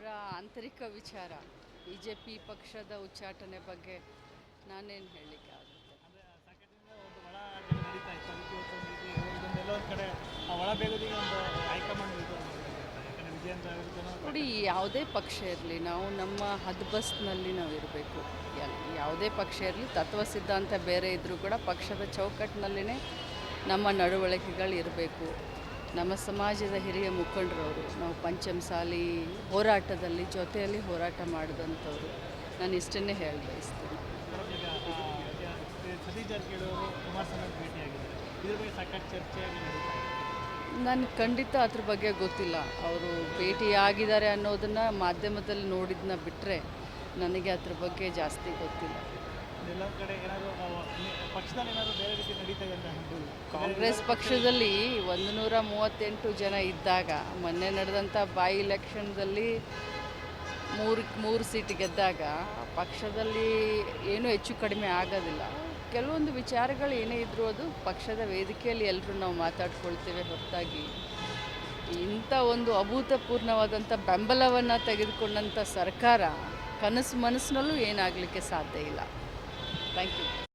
ಅವರ ಆಂತರಿಕ ವಿಚಾರ ಬಿ ಜೆ ಪಿ ಪಕ್ಷದ ಉಚ್ಚಾಟನೆ ಬಗ್ಗೆ ನಾನೇನು ಹೇಳಲಿಕ್ಕೆ ಆಗುತ್ತೆ? ನೋಡಿ ಯಾವುದೇ ಪಕ್ಷ ಇರಲಿ ನಾವು ನಮ್ಮ ಹದ್ಬಸ್ನಲ್ಲಿ ನಾವು ಇರಬೇಕು. ಯಾವುದೇ ಪಕ್ಷ ಇರಲಿ ತತ್ವ ಸಿದ್ಧಾಂತ ಬೇರೆ ಇದ್ದರೂ ಕೂಡ ಪಕ್ಷದ ಚೌಕಟ್ಟಿನಲ್ಲಿನೇ ನಮ್ಮ ನಡವಳಿಕೆಗಳು ಇರಬೇಕು. ನಮ್ಮ ಸಮಾಜದ ಹಿರಿಯ ಮುಖಂಡರವರು, ನಾವು ಪಂಚಮಸಾಲಿ ಹೋರಾಟದಲ್ಲಿ ಜೊತೆಯಲ್ಲಿ ಹೋರಾಟ ಮಾಡಿದಂಥವ್ರು. ನಾನು ಇಷ್ಟನ್ನೇ ಹೇಳಿ ಬಯಸ್ತೀನಿ. ನನಗೆ ಖಂಡಿತ ಅದ್ರ ಬಗ್ಗೆ ಗೊತ್ತಿಲ್ಲ. ಅವರು ಭೇಟಿಯಾಗಿದ್ದಾರೆ ಅನ್ನೋದನ್ನು ಮಾಧ್ಯಮದಲ್ಲಿ ನೋಡಿದ್ನ ಬಿಟ್ಟರೆ ನನಗೆ ಅದ್ರ ಬಗ್ಗೆ ಜಾಸ್ತಿ ಗೊತ್ತಿಲ್ಲ. ಕಾಂಗ್ರೆಸ್ ಪಕ್ಷದಲ್ಲಿ ಒಂದು ನೂರ ಮೂವತ್ತೆಂಟು ಜನ ಇದ್ದಾಗ ಮೊನ್ನೆ ನಡೆದಂಥ ಬಾಯಿ ಇಲೆಕ್ಷನ್ದಲ್ಲಿ ಮೂರು ಮೂರು ಸೀಟ್ ಗೆದ್ದಾಗ ಪಕ್ಷದಲ್ಲಿ ಏನೂ ಹೆಚ್ಚು ಕಡಿಮೆ ಆಗೋದಿಲ್ಲ. ಕೆಲವೊಂದು ವಿಚಾರಗಳು ಏನೇ ಇದ್ದರೂ ಅದು ಪಕ್ಷದ ವೇದಿಕೆಯಲ್ಲಿ ಎಲ್ಲರೂ ನಾವು ಮಾತಾಡ್ಕೊಳ್ತೇವೆ ಹೊರತಾಗಿ. ಇಂಥ ಒಂದು ಅಭೂತಪೂರ್ಣವಾದಂಥ ಬೆಂಬಲವನ್ನು ತೆಗೆದುಕೊಂಡಂಥ ಸರ್ಕಾರ ಕನಸು ಮನಸ್ಸಿನಲ್ಲೂ ಏನಾಗಲಿಕ್ಕೆ ಸಾಧ್ಯ ಇಲ್ಲ. Thank you